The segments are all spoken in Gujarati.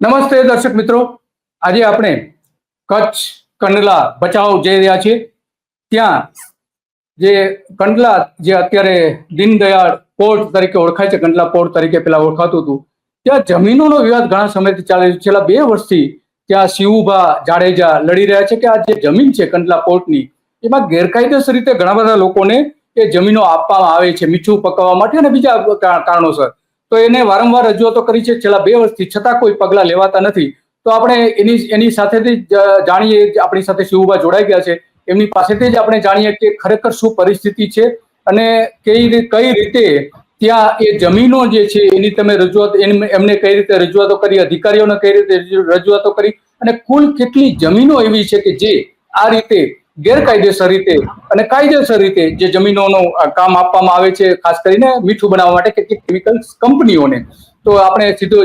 નમસ્તે દર્શક મિત્રો. આજે આપણે કચ્છ કંડલા બચાવ જઈ રહ્યા છીએ. ત્યાં જે કંડલા જે અત્યારે દીનદયાળ પોર્ટ તરીકે ઓળખાય છે, કંડલા પોર્ટ તરીકે પેલા ઓળખાતું હતું. ત્યાં જમીનોનો વિવાદ ઘણા સમયથી ચાલે છે. છેલ્લા બે વર્ષથી ત્યાં શિવુભા જાડેજા લડી રહ્યા છે કે આ જે જમીન છે કંડલા પોર્ટની, એમાં ગેરકાયદેસર રીતે ઘણા બધા લોકોને એ જમીનો આપવામાં આવે છે, મીઠું પકવવા માટે અને બીજા કારણોસર તો એને વારંવાર રજૂઆતો કરી છે. છેલ્લા બે વર્ષથી છતાં કોઈ પગલાં લેવાતા નથી. તો આપણે એની એની સાથેથી જ જાણીએ આપણી સાથે શિવુભા જોડાઈ ગયા છે. એમની પાસેથી જ આપણે જાણીએ કે ખરેખર શું પરિસ્થિતિ છે અને કઈ કઈ રીતે ત્યાં એ જમીનો જે છે એની તમે રજૂઆત એમને કઈ રીતે રજૂઆતો કરી, અધિકારીઓને કઈ રીતે રજૂઆતો કરી અને કુલ કેટલી જમીનો એવી છે કે જે આ રીતે ગેરકાયદેસર રીતે અને કાયદેસર રીતે જે જમીનોનું કામ આપવામાં આવે છે, ખાસ કરીને મીઠું બનાવવા માટે કેટલીક કેમિકલ કંપનીઓને. તો આપણે સીધો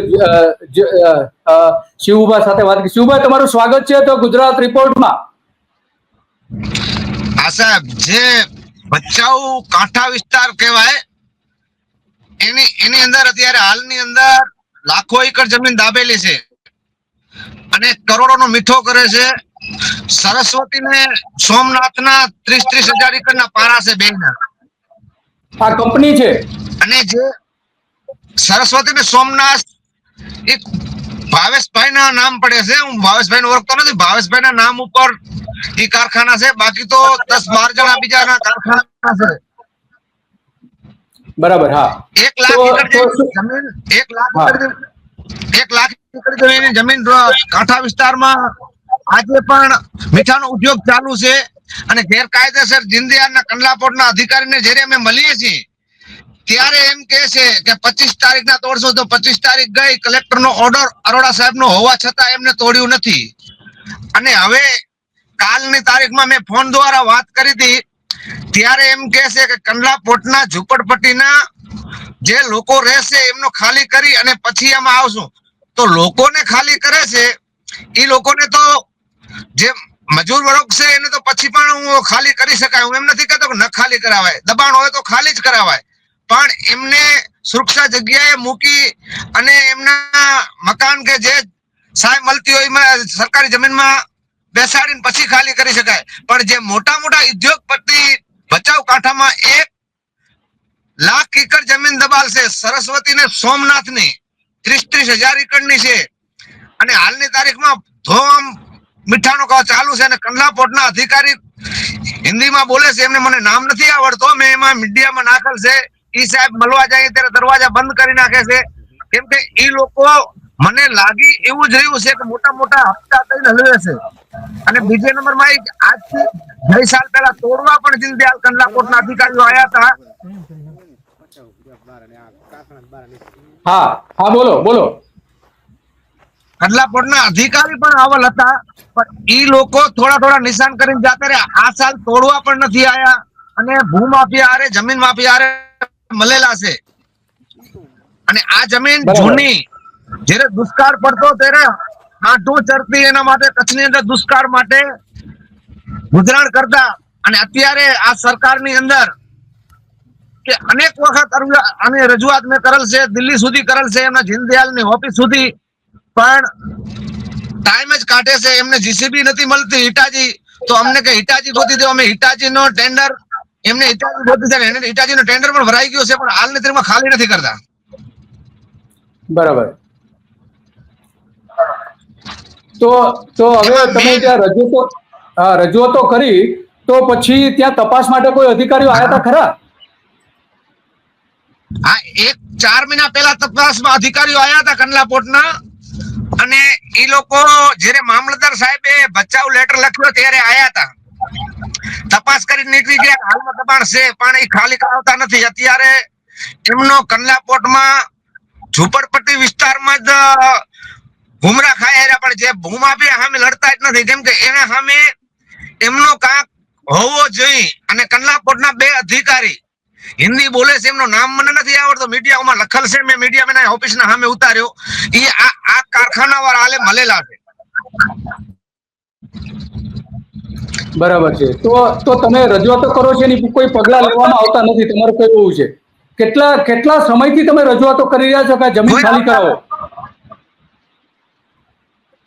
શિવુભા સાથે વાત કરી શિવુભા તમારું સ્વાગત છે તો ગુજરાત રિપોર્ટમાં આ સાહેબ, જે ભચાઉ કાંઠા વિસ્તાર કહેવાય, એની એની અંદર અત્યારે હાલની અંદર લાખો એકર જમીન દાબેલી છે. અને કરોડોનો મીઠો કરે છે. સરસ્વતી ને સોમનાથ ના ત્રીસ ત્રીસ હજાર એકર ના પારા છે બેન આ કંપની છે? અને જે સરસ્વતી ને સોમનાથ એક ભાવેશભાઈ ના નામ પડે છે. હું ભાવેશભાઈ ને ઓળખતો નથી. ભાવેશભાઈ ના નામ ઉપર એ કારખાના છે. બાકી તો દસ બાર જણા બીજાના કારખાના છે. બરાબર હા. એક લાખ એકર જમીન એક લાખ એક લાખ એકર જમીન જમીન કાંઠા વિસ્તારમાં આજે પણ મીઠાનો ઉદ્યોગ ચાલુ છે અને ગેરકાયદેસર જીંદિયાના કંડલાપોર્ટના અધિકારીને જ્યારે અમે મળીએ છીએ, ત્યારે એમ કે છે કે પચીસ તારીખ ના તોડશો તો પચીસ તારીખ ગઈ કલેક્ટર નો ઓર્ડર અરોડા સાહેબ નો હોવા છતાં એમને તોડ્યું નથી. અને હવે કાલની તારીખમાં મેં ફોન દ્વારા વાત કરી હતી, ત્યારે એમ કે છે કે કંડલા પોર્ટના ઝુંપડપટ્ટીના જે લોકો રહેશે એમનો ખાલી કરી અને પછી એમાં આવશું. તો લોકોને ખાલી કરે છે એ લોકોને તો જે મજૂર વર્ગ છે, એને તો પછી પણ હું ખાલી કરી શકાય. હું એમ નથી કહેતો કે ન ખાલી કરાવાય. દબાણ હોય તો ખાલી જ કરાવાય. પણ એમને સુરક્ષા જગ્યાએ મૂકી અને એમના મકાન કે જે સાહેબ મળતી હોય સરકારી જમીનમાં બેસાડીને પછી ખાલી કરી શકાય. પણ જે મોટા મોટા ઉદ્યોગપતિ ભચાઉ કાંઠામાં એક લાખ એકર જમીન દબાલશે સરસ્વતી ને સોમનાથની ત્રીસ ત્રીસ હજાર એકરની છે. અને હાલની તારીખમાં ધોમ મીઠાનો કામ ચાલુ છે અને કંડલા પોર્ટના અધિકારી હિન્દીમાં બોલે છે, એમને મને નામ નથી આવડતો, મેં એમાં મીડિયામાં નાખેલ છે. ઈ સાહેબ મળવા જાય ત્યારે દરવાજા બંધ કરી નાખે છે. કેમ કે ઈ લોકો મને લાગી એવું જ રહ્યું છે કે મોટા મોટા હપ્તા થઈને હલવે છે. અને બીજે નંબરમાં આજથી ગઈ સાલ પહેલા તોડવા પણ દીનદયાલ કંડલા કોર્ટના અધિકારીઓ આવ્યા હતા. હા હા, બોલો બોલો. કંડલા પોર્ટના અધિકારી પણ અવલ હતા. પણ ઈ લોકો થોડા થોડા નિશાન કરીને જાતા રહ્યા. આ સાલ તોડવા પણ નથી આયા અને ભૂમાફિયા હારે જમીન માફિયા હારે મળેલા છે. અને આ જમીન જૂની. જ્યારે દુષ્કાળ પડતો ત્યારે આંટું ચરતી એના માટે કચ્છની અંદર દુષ્કાળ માટે ગુજરાન કરતા. અને અત્યારે આ સરકારની અંદર કે અનેક વખત આની રજૂઆત મેં કરેલ છે દિલ્હી સુધી કરેલ છે એમના જીનદયાલની ઓફિસ સુધી પણ ટાઈમ જ કાઢે છે એમને જીસીબી નથી મળતી હિટાજી. તો અમને કે હિટાજી ગોતી દો અમે હિટાજી નો ટેન્ડર એમને હિટાજી ગોતી છે એને હિટાજી નો ટેન્ડર પણ ભરાઈ ગયો છે પણ હાલની તારીખમાં ખાલી નથી કરતા. બરાબર. તો તો હવે તમે ત્યાં રજૂઆતો હા, રજૂઆતો કરી તો પછી ત્યાં તપાસ માટે કોઈ અધિકારીઓ આવ્યા હતા ખરા? આ એક ચાર મહિના પહેલા તપાસમાં અધિકારીઓ આવ્યા હતા કંડલા પોર્ટના અને એ લોકો જ્યારે મામલતદાર સાહેબે બચાવ લેટર લખ્યો ત્યારે આયા હતા તપાસ કરી નીકળી ગયા હાલમાં દબાણ છે, પણ એ ખાલી કરાવતા નથી. અત્યારે એમનો કંડલા પોર્ટમાં ઝુંપડપટ્ટી વિસ્તારમાં જ ભૂમરા ખાયા રહ્યા પણ જે ભૂમાફિયા સામે લડતા જ નથી. કેમ કે એના સામે એમનો કાંક હોવો જોઈએ. અને કંડલા પોર્ટના બે અધિકારી હિન્દી બોલે છે એમનું નામ મને નથી આવડતો. મીડિયામાં લખેલ છે મેં મીડિયા ઓફિસ ના સામે ઉતાર્યો. એ આ આ કારખાના વાળા આલે મળેલા છે. બરાબર છે. તો તો તમે રજૂઆતો કરો છો એની કોઈ પગલા લેવામાં આવતા નથી. તમારું કોઈ એવું છે? કેટલા કેટલા સમયથી તમે રજૂઆતો કરી રહ્યા છો કે જમીન ખાલી કરાવો?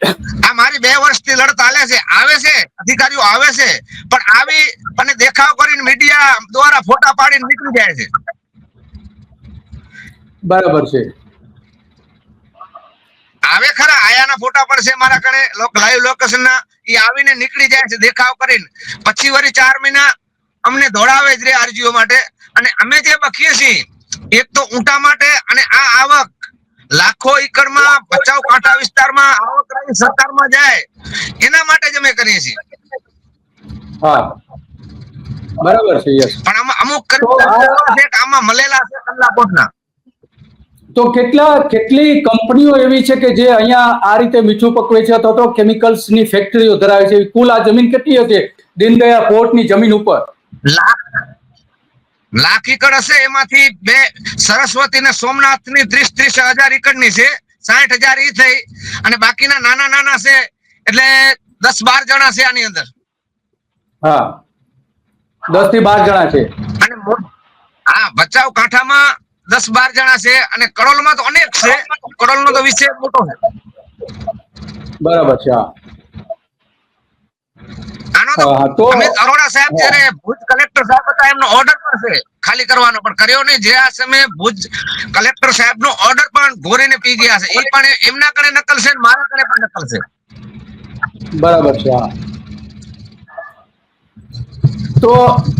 આ મારી બે વર્ષથી લડત હાલે છે આવે છે અધિકારીઓ આવે છે પણ આવી અને દેખાવ કરીને મીડિયા દ્વારા ફોટા પાડીને નીકળી જાય છે. બરાબર છે. આવે ખરા આયાના ફોટા પણ છે મારા કણે લાઈવ લોકેશન ના એ આવીને નીકળી જાય છે દેખાવ કરીને. પછી વળી ચાર મહિના અમને દોડાવે જ રે અરજીઓ માટે. અને અમે જે બખીએ છીએ એક તો ઊંટા માટે અને આ આવક લાખો એકડમાં ભચાઉ કાંઠા વિસ્તારમાં આવક રાહી સરકારમાં જાય. એના માટે જ અમે કરીએ છીએ. હા. બરાબર છે યસ. પણ આમાં અમુક છે આમાં મળેલા છે કલ્લાકોટના તો કેટલા કેટલી કંપનીઓ એવી છે કે જે અહીંયા આ રીતે મીઠું પકવે છે અથવા તો કેમિકલ્સની ફેક્ટરીઓ ધરાવે છે? કુલ આ જમીન કેટલી હશે દીનદયાળ પોર્ટની જમીન ઉપર. લાખ લાખ એકડ હશે એમાંથી બે સરસ્વતી ને સોમનાથની ત્રીસ ત્રીસ હજાર એકડની છે સાઠ હજાર ઈ થઈ અને બાકીના નાના નાના છે એટલે દસ બાર જણા છે આની અંદર. હા. દસથી બાર જણા છે. અને હા આ બચાવ કાંઠામાં દસ બાર જણા છે અને કડોલમાં તો અનેક છે કડોલનો તો વિષય મોટો છે. બરાબર છે હા. તો અમિત અરોડા સાહેબ જ્યારે ભુજ કલેક્ટર સાહેબ હતા એમનો ઓર્ડર પણ છે ખાલી કરવાનો પણ કર્યો નહીં. જે આ સમયે ભુજ કલેક્ટર સાહેબ નો ઓર્ડર પણ ઘોરીને પી ગયા છે. એ પણ એમના કને નકલ છે મારા કને પણ નકલ છે. બરાબર છે હા. તો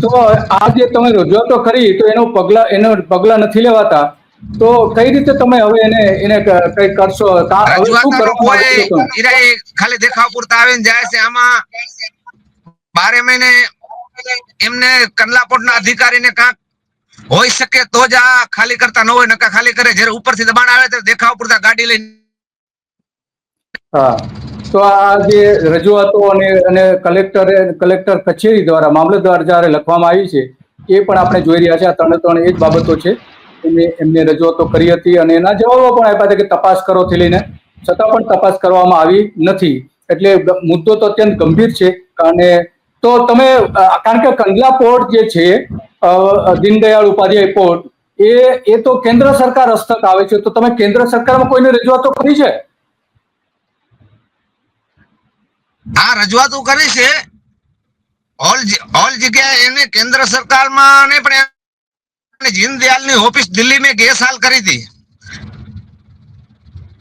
તો આ જે તમે રજૂઆતો કરી તો એનો પગલા એનો પગલા નથી લેવાતા. તો કઈ રીતે તમે હવે એને એને કઈ કરશો? ખાલી દેખાવ પૂરતા આવીને જાય છે. આમાં બારે મહિને એમને કંડલાપોટના અધિકારીને કાંક હોઈ શકે તો જ આ ખાલી કરતા ન હોય નકા ખાલી કરે. જ્યારે ઉપરથી દબાણ આવે ત્યારે દેખાવ પૂરતા ગાડી લઈને. હા. તો આ જે રજૂઆતો અને અને કલેક્ટરે, કલેક્ટર કચેરી દ્વારા મામલતદાર જ્યારે લખવામાં આવી છે, એ પણ આપણે જોઈ રહ્યા છે. આ ત્રણે ત્રણ એ જ બાબતો છે. એમને એમને રજૂઆતો કરી હતી અને એના જવાબો પણ આપ્યા હતા કે તપાસ કરોથી લઈને. છતાં પણ તપાસ કરવામાં આવી નથી. એટલે મુદ્દો તો અત્યંત ગંભીર છે. અને તો તમે કારણ કે કંડલા પોર્ટ જે છે દીનદયાળ ઉપાધ્યાય પોર્ટ એ એ તો કેન્દ્ર સરકાર હસ્તક આવે છે. તો તમે કેન્દ્ર સરકારમાં કોઈને રજૂઆતો કરી છે? આ રજૂઆતો કરી છે. ઓલ ઓલ જગ્યાએ એને કેન્દ્ર સરકારમાં ને પણ દીનદયાળની ઓફિસ દિલ્હી મેં ગે સાલ કરી હતી.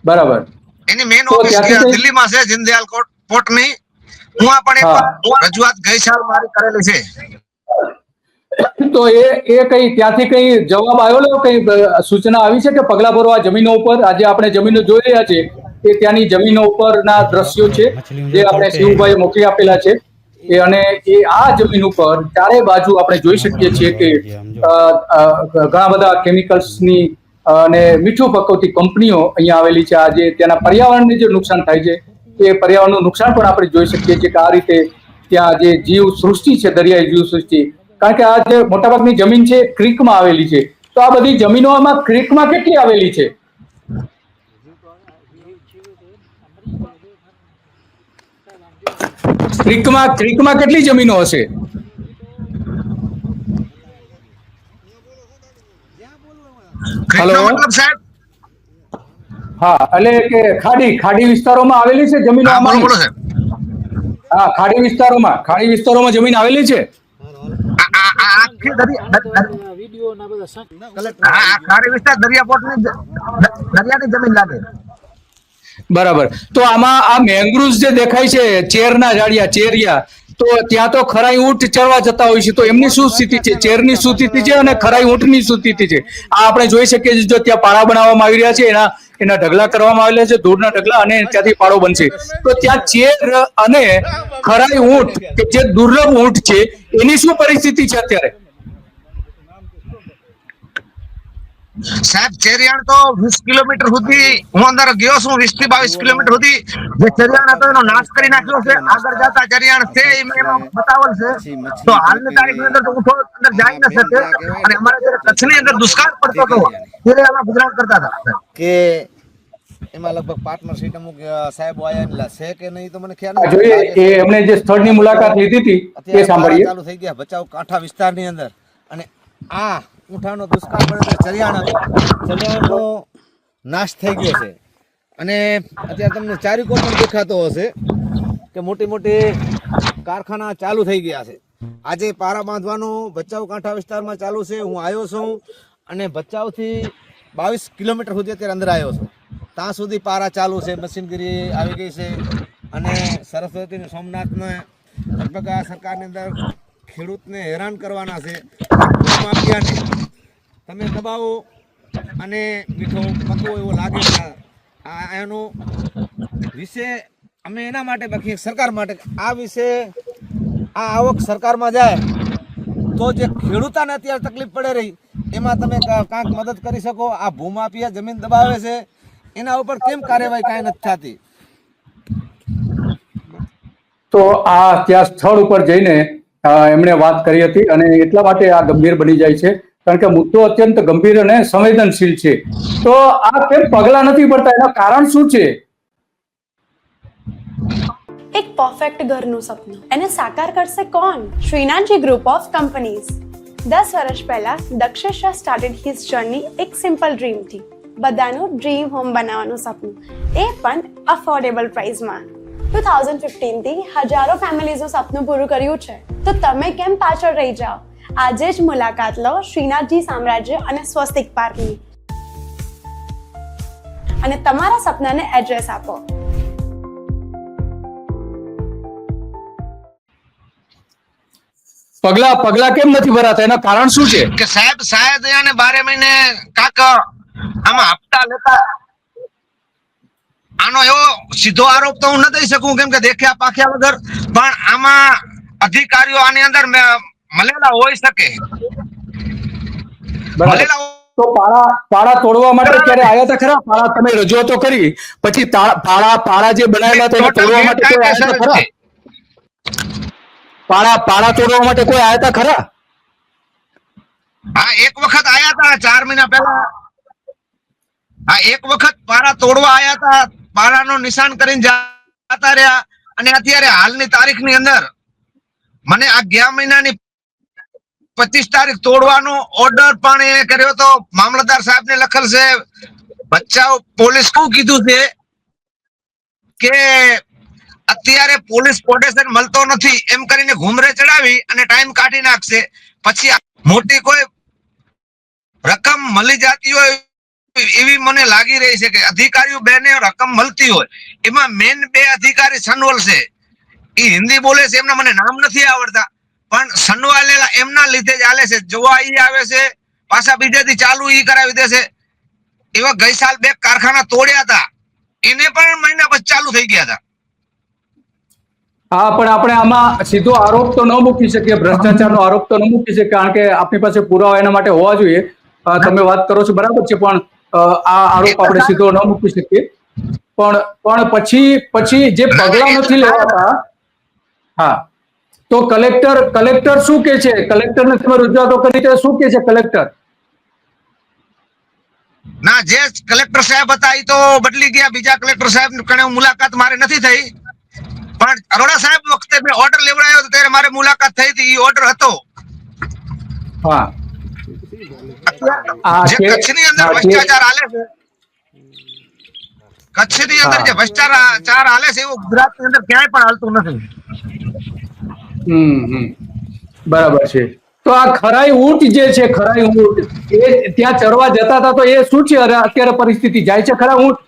બરાબર. એની મેન ઓફિસ દિલ્હીમાં છે દીનદયાળ કોર્ટ પોર્ટની. હું પણ રજૂઆત ગઈ સાલ મારી કરેલી છે. તો એ એ કઈ ત્યાંથી કઈ જવાબ આવેલો કઈ સૂચના આવી છે કે પગલા ભરવા જમીનો ઉપર? આજે આપણે જમીનો જોઈ રહ્યા છે એ ત્યાંની જમીનો ઉપરના દ્રશ્યો છે જે આપણે શિવભાઈ મોકલી આપેલા છે. એ અને એ આ જમીન ઉપર ચારે બાજુ આપણે જોઈ શકીએ છીએ કે ઘણા બધા કેમિકલ્સની અને મીઠું પકવતી કંપનીઓ અહીંયા આવેલી છે. આજે ત્યાંના પર્યાવરણને જે નુકસાન થાય છે એ પર્યાવરણનું નુકસાન પણ આપણે જોઈ શકીએ છીએ કે આ રીતે ત્યાં જે જીવ સૃષ્ટિ છે દરિયાઈ જીવ સૃષ્ટિ કારણ કે આ જે મોટાભાગની જમીન છે ક્રિકમાં આવેલી છે. તો આ બધી જમીનો આમાં ક્રીકમાં કેટલી આવેલી છે? ક્રિકમાં ક્રીકમાં કેટલી જમીનો હશે? હેલો મતલબ સાહેબ હા એટલે કે ખાડી ખાડી વિસ્તારોમાં આવેલી છે જમીન હા ખાડી વિસ્તારોમાં ખાડી વિસ્તારોમાં જમીન આવેલી છે? આ- આ આ આખી દરિયા દ- દ- વીડિયો ના બધા શક આ આ ખાડી વિસ્તાર દરિયા પોર્ટની જ- દ- દરિયાની જમીન લાગે. બરાબર. તો આમાં આ મેંગ્રુવ જે દેખાય છે ચેરના ઝાડિયા ચેરિયા તો ત્યાં તો ખરાઈ ઊંટ ચરવા જતા હોય છે. તો એમની શું સ્થિતિ છે? ચેરની શું સ્થિતિ છે અને ખરાઈ ઊંટની શું સ્થિતિ છે? આ આપણે જોઈ શકીએ છીએ જો ત્યાં પાળા બનાવવામાં આવી રહ્યા છે, એના એના ઢગલા કરવામાં આવેલા છે, ધૂળના ઢગલા અને ત્યાંથી પાળો બનશે. તો ત્યાં ચેર અને ખરાઈ ઊંટ કે જે દુર્લભ ઊંટ છે, એની શું પરિસ્થિતિ છે અત્યારે? સાહેબ ચેરિયાણ તો વીસ કિલોમીટર સુધી હું અંદર ગયો છું વીસથી બાવીસ કિલોમીટર સુધી. જે ચેરિયાણ હતો એનો નાશ કરી નાખ્યો છે. આગળ જતા ચેરિયાણ છે એ મેં એમાં બતાવેલ છે. તો હાલની તારીખની અંદર તો હું થોડો અંદર જઈ ન શકે. અને અમારે જ્યારે કચ્છની અંદર દુષ્કાળ પડતો હતો ત્યારે અમે ગુજરાત કરતા હતા કે એમાં લગભગ પાર્ટનરશીપ અમુક સાહેબ આયા છે કે નહીં તો મને ખ્યાલ જોઈએ એ એમણે જે સ્થળની મુલાકાત લીધી હતી એ સાંભળીએ. ચાલુ થઈ ગયા બચાવ કાંઠા વિસ્તારની અંદર. અને આ ઊંઠાનો દુષ્કાળ પડ્યો તો ચરિયાણ ચરિયાણનો નાશ થઈ ગયો છે. અને અત્યારે તમને ચારિકો પણ દેખાતો હશે કે મોટી મોટી કારખાના ચાલુ થઈ ગયા છે. આજે પારા બાંધવાનું ભચાઉ કાંઠા વિસ્તારમાં ચાલુ છે. હું આવ્યો છું અને ભચાઉથી બાવીસ કિલોમીટર સુધી અત્યારે અંદર આવ્યો છું. ત્યાં સુધી પારા ચાલુ છે. મશીનગીરી આવી ગઈ છે. અને સરસ્વતી સોમનાથને લગભગ આ સરકારની અંદર ખેડૂતને હેરાન કરવાના છે. માફિયાને તમે દબાવો અને મીઠો પકવો એવો લાગે આ એનો વિશે અમે એના માટે બાકી સરકાર માટે આ વિશે આ આવક સરકારમાં જાય તો જે ખેડૂતાને અત્યારે તકલીફ પડે રહી, એમાં તમે કાંઈક મદદ કરી શકો. આ ભૂમાફિયા જમીન દબાવે છે. એના ઉપર કેમ કાર્યવાહી કાંઈ નથી થતી? તો આ ત્યાં સ્થળ ઉપર જઈને એમણે વાત કરી હતી અને એટલા માટે આ ગંભીર બની જાય છે. કારણ કે મુદ્દો અત્યંત ગંભીર અને સંવેદનશીલ છે. તો આ કેમ પગલા નથી પડતા એના કારણ શું છે? એક પરફેક્ટ ઘરનું સપનું. એને સાકાર કરશે કોણ? શ્રીનાથજી ગ્રુપ ઓફ કંપનીઝ દસ વર્ષ પહેલા Dakshesh Shah started his journey એક સિમ્પલ ડ્રીમથી બધાનું ડ્રીમ હોમ બનાવવાનું સપનું. એ પણ અફોર્ડેબલ પ્રાઇસમાં ટુ થાઉઝન્ડ ફિફ્ટીનથી હજારો ફેમિલીઝનું સપનું પૂરું કર્યું છે. તો તમે કેમ પાછળ રહી જાઓ? આજે જ મુલાકાત લો શ્રીનાથજી સામ્રાજ્ય અને સ્વસ્તિક પાર્કની. અને તમારા સપનાને એડ્રેસ આપો. પગલા પગલા કેમ નથી ભરાતા? એના કારણ શું છે? કે સાહેબ સાહેબ અને બારે મહિને કાક આમાં હપ્તા લેતા. આનો એવો સીધો આરોપ તો હું ન દઈ શકું કેમ કે દેખ્યા પાખ્યા વગર. પણ આમાં અધિકારીઓ આની અંદર મળેલા હોઈ શકે. મળેલા તો પાળા પાળા તોડવા માટે ક્યારે આયા હતા ખરા? પાળા તમે રજૂઆતો કરી. પછી પાળા પાળા જે બનાવેલા હતા તોડવા માટે કોઈ આયા હતા ખરા? પાળા પાળા તોડવા માટે કોઈ આયા હતા ખરા? હા એક વખત આવ્યા હતા ચાર મહિના પહેલા. હા એક વખત પારા તોડવા આયા હતા. પારાનો નિશાન કરીને જતા રહ્યા અને અત્યારે હાલની તારીખની અંદર મને આ ગયા મહિનાની પચીસ તારીખ તોડવાનો ઓર્ડર પણ એને કર્યો હતો મામલતદાર સાહેબ ને લખેલ છે. બચ્ચાઓ પોલીસ શું કીધું છે કે અત્યારે પોલીસ પ્રોટેક્શન મળતો નથી એમ કરીને ઘુમરે ચડાવી અને ટાઈમ કાઢી નાખશે. પછી મોટી કોઈ રકમ મળી જતી હોય એવી મને લાગી રહી છે કે અધિકારીઓ બેને રકમ મળતી હોય. એમાં મેન બે અધિકારી સનવલ છે. એ હિન્દી બોલે છે, એમના મને નામ નથી આવડતા. પણ સનવાલેલા એમના લીધે જ આલે છે. જોવા ઈ આવે છે, પાછા બીજેથી ચાલુ ઈ કરાવી દે એવા ગઈ સાલ બે કારખાના તોડ્યા હતા. એને પણ મહિના પછી ચાલુ થઈ ગયા હતા. હા, પણ આપણે આમાં સીધો આરોપ તો ન મૂકી શકીએ, ભ્રષ્ટાચારનો આરોપ તો ન મૂકી શકીએ, કારણ કે આપણી પાસે પુરાવા એના માટે હોવા જોઈએ. તમે વાત કરો છો, બરાબર છે, પણ આ આરોપ આપણે સીધો ન મૂકી શકીએ. પણ પણ પછી પછી જે પગલા નથી લેવાતા હા. તો કલેક્ટર કલેક્ટર શું કે છે? કલેક્ટરને તમે રજૂઆતો કરી તો શું કે છે કલેક્ટર? ના જે કલેક્ટર સાહેબ હતા એ તો બદલી ગયા. બીજા કલેક્ટર સાહેબ કણે મુલાકાત મારે નથી થઈ. પણ અરોડા સાહેબ વખતે મેં ઓર્ડર લેવડાયો હતો ત્યારે મારે મુલાકાત થઈ હતી. એ ઓર્ડર હતો. હા. આ જે કચ્છની અંદર ભ્રષ્ટાચાર હાલે છે. કચ્છની અંદર. જે ભ્રષ્ટાચાર હાલે છે એવું ગુજરાતની અંદર ક્યાંય પણ હાલતું નથી. બરાબર છે. તો આ ખરાઈ ઊંટ જે છે, ખરાઈ ઊંટ, એ ત્યાં ચરવા જતા હતા તો એ શું છે? અત્યારે પરિસ્થિતિ જાય છે ખરા ઊંટ?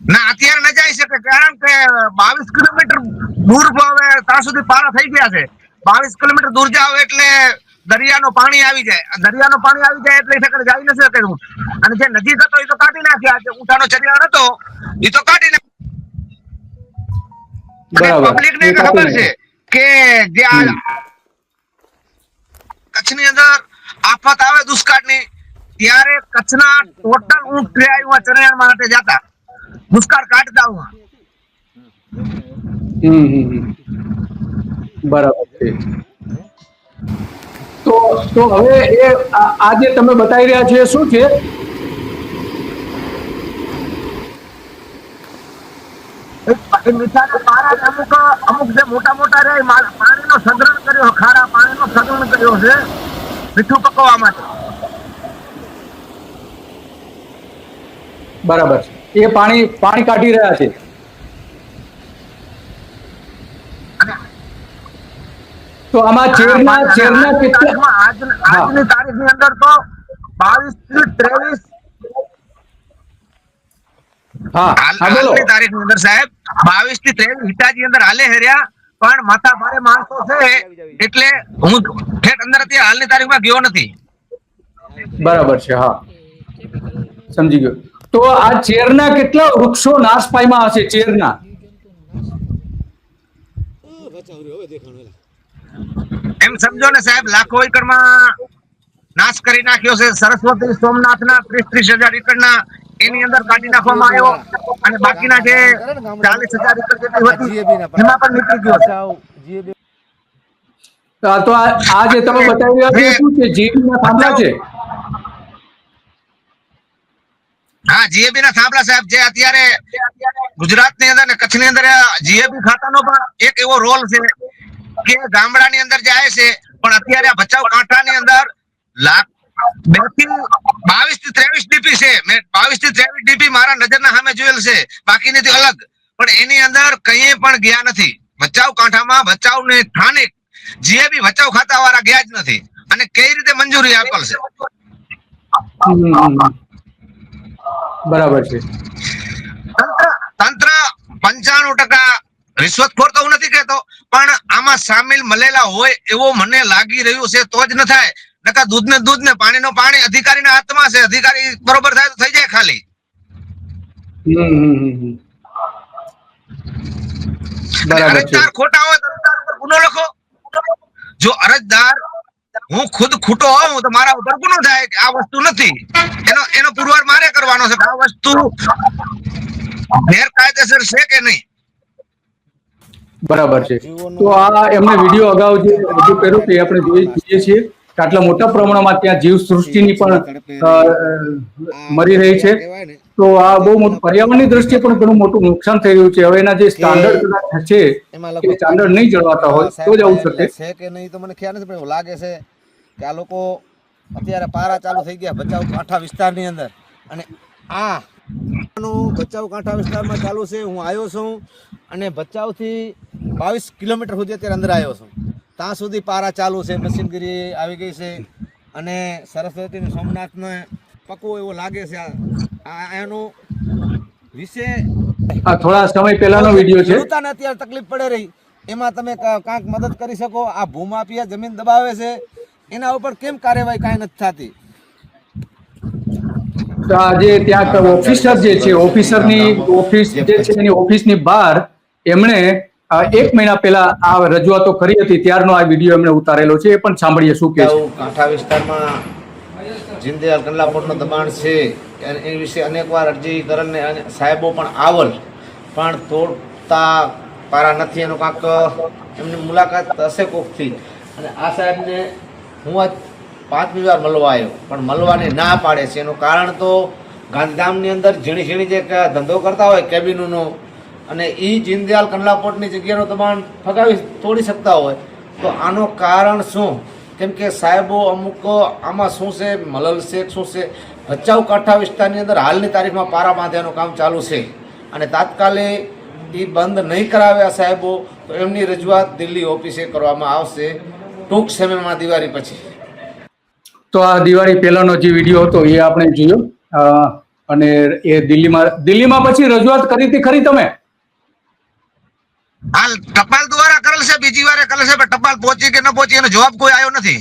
ના, અત્યારે ન જઈ શકે, કારણ કે બાવીસ કિલોમીટર દૂર હવે ત્યાં સુધી પારા થઈ ગયા છે. બાવીસ કિલોમીટર દૂર જાવ એટલે દરિયાનું પાણી આવી જાય. દરિયાનું પાણી આવી જાય એટલે સકડે જાવી નથી શકે હું અને જે નજીક હતો એ તો કાઢી નાખ્યા. જે ઊંટાનો ચરિયાણ હતો એ તો કાઢી નાખ્યો પબ્લિક ને ખબર છે કે જે આ કચ્છની અંદર આફત આવે દુષ્કાળની ત્યારે કચ્છના ટોટલ ઊંટ આવ્યા ચરિયાણ માટે જતા. દુષ્કાળ કાઢતા હું હમ હમ હમ. બરાબર છે. તો તો હવે એ આ જે તમે બતાવી રહ્યા છે શું છે? અમુક અમુક જે મોટા મોટા રે પાણીનો સંગ્રહ કર્યો ખારા પાણીનો સંગ્રહ કર્યો છે મીઠું પકવવા માટે. બરાબર એ પાણી પાણી કાઢી રહ્યા છે. તો આમાં ચેરના ચેરના કેટલા આજ- આજની તારીખની અંદર તો બાવીસથી ત્રેવીસ હા હા બોલો. હાલની તારીખની અંદર સાહેબ બાવીસથી 23 હિતાજી અંદર હાલે હેર્યા પણ માથા ભારે માણસો છે એટલે હું ઠેઠ અંદર અત્યારે હાલની તારીખમાં ગયો નથી. બરાબર છે હા. સમજી ગયો. તો આ ચેરના કેટલા વૃક્ષો નાશ પામ્યા હશે ચેરના? એમ સમજો ને સાહેબ લાખો એકરમાં નાશ કરી નાખ્યો છે. સરસ્વતી સોમનાથના ત્રીસ ત્રીસ હજાર એકરના એની અંદર કાઢી નાખવામાં આવ્યો અને બાકીના જે ચાલીસ હજાર એકર જેટલી હતી એમાં પણ નીકળી ગયો છે. આ તો આ આ જે તમે બતાવી રહ્યા છો થાંભલા હા જીએબી ના થાંભલા સાહેબ જે અત્યારે ગુજરાતની અંદર ને કચ્છની અંદર જીએબી ખાતાનો પણ એક એવો રોલ છે. કે ગામડાની અંદર જાય છે પણ અત્યારે આ ભચાઉ કાંઠાની અંદર લાખ બેથી બાવીસથી ત્રેવીસ ડીપી છે. મેં બાવીસથી ત્રેવીસ ડીપી મારા નજરના સામે જોયેલ છે. બાકીની અલગ. પણ એની અંદર કઈ પણ ગયા નથી. ભચાઉ કાંઠામાં ભચાઉ ને સ્થાનિક જે બી ભચાઉ ખાતા વાળા ગયા જ નથી. અને કઈ રીતે મંજૂરી આપેલ છે? બરાબર છે. તંત્ર તંત્ર પંચાણું ટકા રિશ્વતખોર તો હું નથી કહેતો પણ આમાં સામેલ મળેલા હોય એવો મને લાગી રહ્યું છે તો જ ન થાય. નકા દૂધ ને દૂધ ને પાણી નો પાણી અધિકારીના હાથમાં છે અધિકારી બરોબર થાય તો થઈ જાય ખાલી. અરજદાર ખોટા હોય તો અરજદાર ઉપર ગુનો લખો. જો અરજદાર હું ખુદ ખોટો હોઉં તો મારા ઉપર ગુનો થાય કે આ વસ્તુ નથી. એનો એનો પુરવાર મારે કરવાનો છે આ વસ્તુ ગેરકાયદેસર છે કે નહીં? બરાબર છે. તો આ એમને વીડિયો અગાઉ જે રજૂ કર્યો તે આપણે જોઈ જોઈએ છીએ કે આટલા મોટા પ્રમાણમાં ત્યાં જીવ સૃષ્ટિની પણ મરી રહી છે. તો આ બહુ મોટું પર્યાવરણની દ્રષ્ટિએ પણ ઘણું મોટું નુકસાન થઈ રહ્યું છે. હવે એના જે સ્ટાન્ડર્ડ છે એ સ્ટાન્ડર્ડ નહીં જળવાતા હોય તો જ આવું શકે. છે કે નહીં તો મને ખ્યાલ નથી પણ લાગે છે કે આ લોકો અત્યારે પારા ચાલુ થઈ ગયા ભચાઉ કાંઠા વિસ્તારની અંદર. અને આ બચાવ કાંઠા વિસ્તારમાં ચાલુ છે. હું આવ્યો છું. અને ભચાઉથી બાવીસ કિલોમીટર સુધી અત્યારે અંદર આવ્યો છું. ત્યાં સુધી પારા ચાલુ છે મશીનગીરી આવી ગઈ છે અને સરસ્વતી સોમનાથને પકવો એવો લાગે છે. આ આ એનું વિશે આ થોડા સમય પહેલાનો વીડિયો છે. ખેડૂતોને અત્યારે તકલીફ પડે રહી. એમાં તમે કાંઈક મદદ કરી શકો. આ ભૂમાફિયા જમીન દબાવે છે. એના ઉપર કેમ કાર્યવાહી કાંઈ નથી થતી? તો આ જે ત્યાં ઓફિસર જે છે ઓફિસરની ઓફિસ જે છે એની ઓફિસની બહાર એમણે એક મહિના પહેલા આ રજૂઆતો કરી હતી, ત્યારનો આ વીડિયો એમણે ઉતારેલો છે, એ પણ સાંભળીએ શું કે કાંઠા વિસ્તારમાં જીંદયાલ કંડલાપોરનું દબાણ છે એ વિશે અનેકવાર અરજી અને સાહેબો પણ આવલ, પણ તોડતા પારા નથી, એનું કાંક એમની મુલાકાત હશે કોકથી. અને આ સાહેબને હું આજ પાંચમી વાર મળવા આવ્યો, પણ મળવાને ના પાડે છે, એનું કારણ તો ગાંધીધામની અંદર ઝીણી ઝીણી જે ધંધો કરતા હોય, કેબિનોનો અને એ જીનદયાલ કંડલાપોટની જગ્યાનો દબાણ ફગાવી તોડી શકતા હોય. તો આનું કારણ શું? કેમ કે સાહેબો અમુક આમાં શું છે? મલલ શેખ શું છે? ભચાઉ કાંઠા વિસ્તારની અંદર હાલની તારીખમાં પારા બાંધ્યાનું કામ ચાલુ છે. અને તાત્કાલિક એ બંધ નહીં કરાવ્યા સાહેબો, તો એમની રજૂઆત દિલ્હી ઓફિસે કરવામાં આવશે ટૂંક સમયમાં દિવાળી પછી. તો આ દિવાળી પહેલાનો જે વીડિયો હતો એ આપણે જોયો. અને એ દિલ્હીમાં દિલ્હીમાં પછી રજૂઆત કરી હતી ખરી તમે? હાલ ટપાલ દ્વારા કરેલ છે બીજી વારે કરેલ છે પણ ટપાલ પહોંચી કે ન પહોંચી એનો જવાબ કોઈ આવ્યો નથી.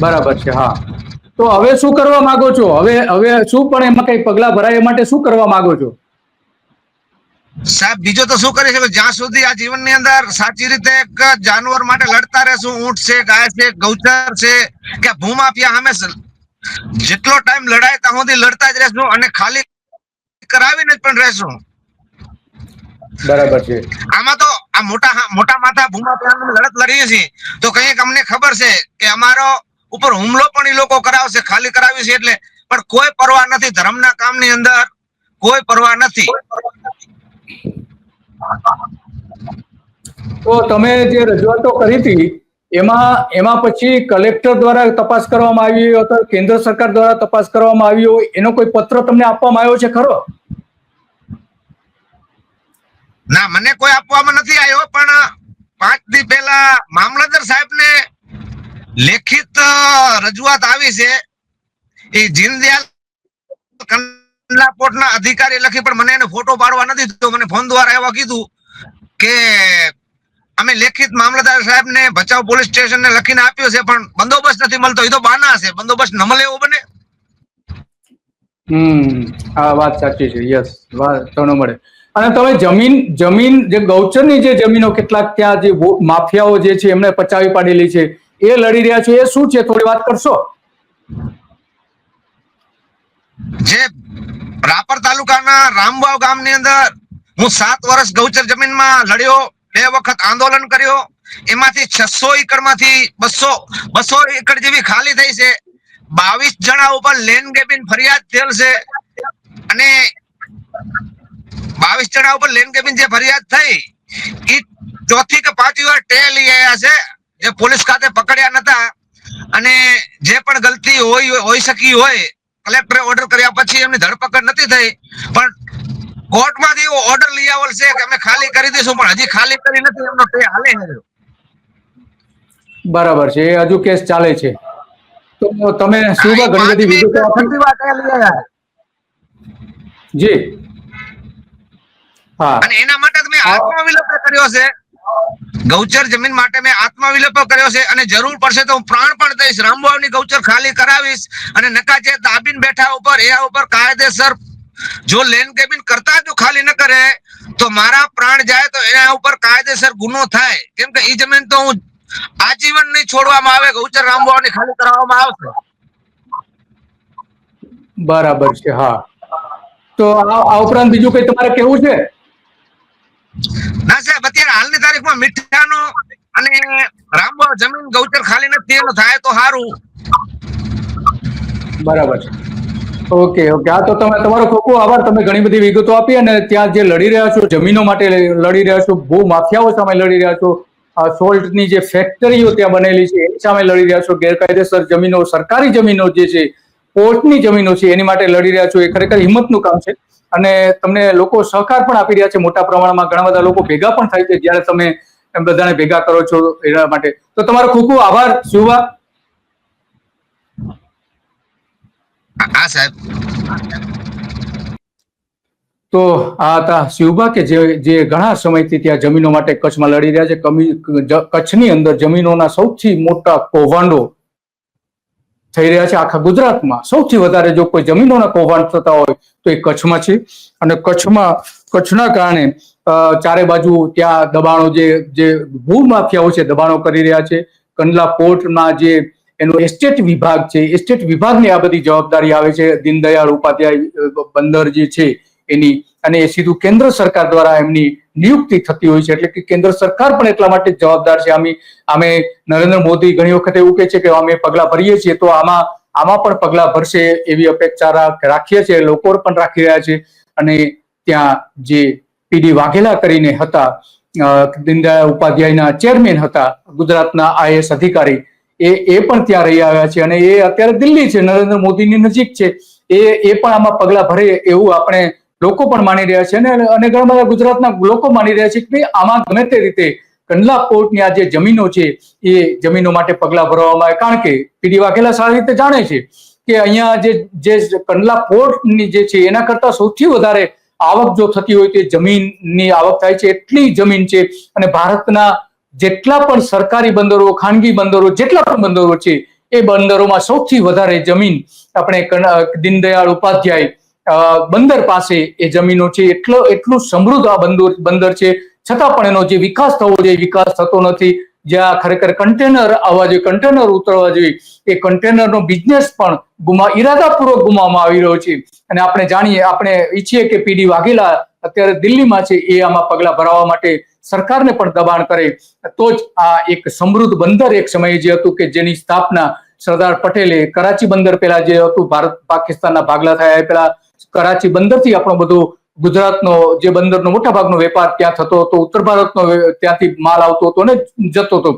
બરાબર છે હા. તો હવે શું કરવા માંગો છો? હવે હવે શું પણ એમાં કઈ પગલા ભરાય એ માટે શું કરવા માંગો છો? સાહેબ બીજો તો શું કરી શકે જ્યાં સુધી આ જીવનની અંદર સાચી રીતે એક જાનવર માટે લડતા રહેશું ઊંટ છે ગાય છે ગૌચર છે કે ભૂમાફિયા સામે જેટલો ટાઈમ લડાય ત્યાં સુધી લડતા જ રહેશું અને ખાલી કરાવીને જ પણ રહેશું. બરાબર છે. આમાં તો આ મોટા મોટા માથા ભૂમા પ્લાન લડત લડીએ છીએ. તો કંઈક અમને ખબર છે કે અમારો ઉપર હુમલો પણ એ લોકો કરાવશે ખાલી કરાવી છે એટલે. પણ કોઈ પરવા નથી ધર્મના કામની અંદર કોઈ પરવા નથી. તો તમે જે રજૂઆતો કરી હતી એમાં એમાં પછી કલેક્ટર દ્વારા તપાસ કરવામાં આવી હોય અથવા કેન્દ્ર સરકાર દ્વારા તપાસ કરવામાં આવી હોય એનો કોઈ પત્ર તમને આપવામાં આવ્યો છે ખરો? ના, મને કોઈ આપવામાં નથી આવ્યો, પણ પાંચ દી પહેલા મામલતદાર સાહેબ ને લેખિત રજૂઆત આવી છે. એ જીનદયાલ કંડલા ના અધિકારી લખી, પણ મને એને ફોટો પાડવા નથી દીધો. મને ફોન દ્વારા એવા કીધું કે અમે લેખિત મામલતદાર સાહેબ ને ભચાઉ પોલીસ સ્ટેશન ને લખીને આપ્યો છે, પણ બંદોબસ્ત નથી મળતો. એ તો બાના છે. બંદોબસ્ત ન મળે એવો બને. હમ, આ વાત સાચી છે. યસ, વાત તો ન મળે. અને તમે જમીન જમીન જે ગૌચરની જે જમીનો કેટલાક ત્યાં જે માફિયાઓ જે છે એમને પચાવી પાડેલી છે, એ લડી રહ્યા છે, એ શું છે? થોડી વાત કરશો? જે રાપર તાલુકાના રામવાવ ગામની અંદર હું સાત વર્ષ ગૌચર જમીનમાં લડ્યો, બે વખત આંદોલન કર્યો, એમાંથી છસો એકડમાંથી બસો બસો એકડ જેવી ખાલી થઈ છે, બાવીસ જણા ઉપર લેન્ડ ગેબિન ફરિયાદ થયેલ છે, અને બાવીસ જણા ઉપર લેન કેબિન જે ફરિયાદ થઈ એ ચોથી કે પાંચમી વાર ટે લઈ આવ્યા છે જે પોલીસ ખાતે પકડ્યા નતા. અને જે પણ ગલતી હોય હોઈ શકી હોય કલેક્ટરે ઓર્ડર કર્યા પછી એમની ધરપકડ નથી થઈ. પણ કોર્ટમાંથી એવો ઓર્ડર લઈ આવેલ છે કે અમે ખાલી કરી દઈશું પણ હજી ખાલી કરી નથી એમનો ટે હાલે બરાબર છે એ હજુ કેસ ચાલે છે. તો તમે શું ઘણી બધી વિગતો આપી. જી. અને એના માટે મેં આત્મવિલોપ કર્યો છે. ગૌચર જમીન માટે મેં આત્મવિલોપ કર્યો છે અને જરૂર પડશે તો હું પ્રાણ પણ દઈશ. રામબાવની ગૌચર ખાલી કરાવીશ અને નકાચે દાબીન બેઠા ઉપર એ ઉપર કાયદેસર જો લેન કેબિન કરતા જો ખાલી ન કરે તો મારા પ્રાણ જાય તો એના ઉપર કાયદેસર ગુનો થાય. કેમ કે એ જમીન તો હું આજીવન નહીં છોડવામાં આવે ગૌચર રામબાવની ખાલી કરાવવામાં આવશે. બરાબર છે હા. તો આ ઉપરાંત બીજું કઈ તમારે કેવું છે? ના સાહેબ તમારો ખૂબ ખૂબ તમે ઘણી બધી વિગતો આપી અને ત્યાં જે લડી રહ્યા છો, જમીનો માટે લડી રહ્યા છો ભૂ સામે લડી રહ્યા છો. સોલ્ટની જે ફેક્ટરીઓ ત્યાં બનેલી છે, એની સામે લડી રહ્યા છો. ગેરકાયદેસર જમીનો, સરકારી જમીનો જે છે, પોર્ટની જમીનો છે, એની માટે લડી રહ્યા છો. એ ખરેખર હિંમતનું કામ છે. અને તમને લોકો સહકાર પણ આપી રહ્યા છે. મોટા પ્રમાણમાં ઘણા બધા લોકો ભેગા પણ થાય છે. જ્યારે તમે એમ બધાને ભેગા કરો છો એના માટે. તો તમારો ખૂબ ખૂબ આભાર. શિવભા હા સાહેબ. તો આ હતા શિવભા કે જે જે ઘણા સમયથી ત્યાં જમીનો માટે કચ્છમાં લડી રહ્યા છે. કમી- કચ્છની અંદર જમીનોના સૌથી મોટા કૌભાંડો થઈ રહ્યા છે આખા ગુજરાતમાં. સૌથી વધારે જો કોઈ જમીનોના કૌભાંડ થતા હોય તો એ કચ્છમાં છે. અને કચ્છમાં, કચ્છના કારણે ચારે બાજુ ત્યાં દબાણો જે જે ભૂમાફિયાઓ છે દબાણો કરી રહ્યા છે. કંડલા પોર્ટના જે એનો એસ્ટેટ વિભાગ છે, એસ્ટેટ વિભાગની આ બધી જવાબદારી આવે છે. દીનદયાળ ઉપાધ્યાય બંદર જે છે એની અને એ સીધું કેન્દ્ર સરકાર દ્વારા એમની નિયુક્તિ થતી હોય છે. એટલે કે કેન્દ્ર સરકાર પણ એટલા માટે જવાબદાર છે. આમે અમે નરેન્દ્ર મોદી ઘણી વખત એવું કહે છે કે અમે પગલાં ભરીએ છીએ, તો આમાં આમાં પણ પગલાં ભરશે એવી અપેક્ષા રાખ- રાખીએ છીએ. લોકો પણ રાખી રહ્યા છે. અને ત્યાં જે પીડી વાઘેલા કરીને હતા દીનદયાળ ઉપાધ્યાયના ચેરમેન હતા, ગુજરાતના આઈએસ અધિકારી, એ એ પણ ત્યાં રહી આવ્યા છે. અને એ અત્યારે દિલ્હી છે. નરેન્દ્ર મોદીની નજીક છે. એ એ પણ આમાં પગલાં ભરે એવું આપણે લોકો પણ માની રહ્યા છે અને અને ઘણા બધા ગુજરાતના લોકો માની રહ્યા છે કે આમાં ગમે તે રીતે કંડલા પોર્ટની આ જે જમીનો છે, એ જમીનો માટે પગલા ભરવામાં આવે. કારણ કે પીડી વાઘેલા સારી રીતે જાણે છે કે અહીંયા જે જે કંડલા પોર્ટની જે છે, એના કરતા સૌથી વધારે આવક જો થતી હોય તો જમીનની આવક થાય છે. એટલી જમીન છે અને ભારતના જેટલા પણ સરકારી બંદરો, ખાનગી બંદરો, જેટલા પણ બંદરો છે, એ બંદરોમાં સૌથી વધારે જમીન આપણે દીનદયાળ ઉપાધ્યાય બંદર પાસે એ જમીનો છે. એટલો, એટલું સમૃદ્ધ આ બંદર બંદર છે. છતાં પણ એનો જે વિકાસ થવો જોઈએ વિકાસ થતો નથી. જ્યાં ખરેખર કન્ટેનર આવવા જોઈએ, કન્ટેનર ઉતરવા જોઈએ, એ કન્ટેનરનો બિઝનેસ પણ ગુમા, ઈરાદાપૂર્વક ગુમાવવામાં આવી રહ્યો છે. અને આપણે જાણીએ, આપણે ઈચ્છીએ કે પીડી વાઘેલા અત્યારે દિલ્હીમાં છે, એ આમાં પગલા ભરાવવા માટે સરકારને પણ દબાણ કરે. તો જ આ એક સમૃદ્ધ બંદર એક સમયે જે હતું કે જેની સ્થાપના સરદાર પટેલે કરાચી બંદર પહેલા જે હતું, ભારત, પાકિસ્તાનના ભાગલા થયા એ પેલા કરાચી બંદરથી આપણો બધો ગુજરાતનો જે બંદરનો મોટા ભાગનો વેપાર ત્યાં થતો હતો, ઉત્તર ભારતનો ત્યાંથી માલ આવતો હતો અને જતો હતો.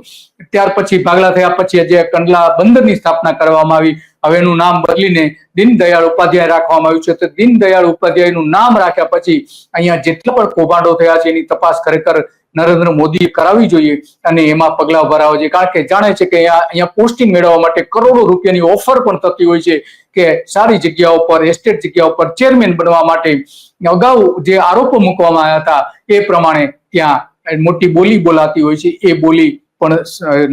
ત્યાર પછી ભાગલા થયા પછી જે કંડલા બંદરની સ્થાપના કરવામાં આવી. હવે એનું નામ બદલીને દીનદયાળ ઉપાધ્યાય રાખવામાં આવ્યું છે. તો દીનદયાળ ઉપાધ્યાયનું નામ રાખ્યા પછી અહીંયા જેટલા પણ કૌભાંડો થયા છે એની તપાસ ખરેખર નરેન્દ્ર મોદીએ કરાવવી જોઈએ અને એમાં પગલાં ભરાવા જોઈએ. કારણ કે જાણે છે કે અહીંયા અહીંયા પોસ્ટિંગ મેળવવા માટે કરોડો રૂપિયાની ઓફર પણ થતી હોય છે કે સારી જગ્યાઓ પર, એસ્ટેટ જગ્યાઓ પર ચેરમેન બનવા માટે અગાઉ જે આરોપો મૂકવામાં આવ્યા હતા એ પ્રમાણે ત્યાં મોટી બોલી બોલાતી હોય છે. એ બોલી પણ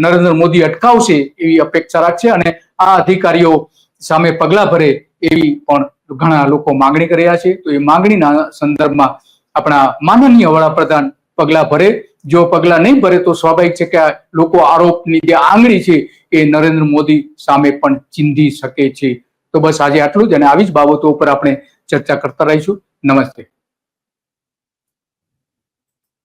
નરેન્દ્ર મોદી અટકાવશે એવી અપેક્ષા રાખશે અને આ અધિકારીઓ સામે પગલા ભરે એવી પણ ઘણા લોકો માંગણી કરી રહ્યા છે. તો એ માંગણીના સંદર્ભમાં આપણા માનનીય વડાપ્રધાન પગલા ભરે. જો પગલા નહીં ભરે તો સ્વાભાવિક છે કે લોકો આરોપની જે આંગળી છે એ નરેન્દ્ર મોદી સામે પણ ચીંધી શકે છે. તો બસ આજે આટલું જ અને આવી જ બાબતો ઉપર આપણે ચર્ચા કરતા રહીશું. નમસ્તે.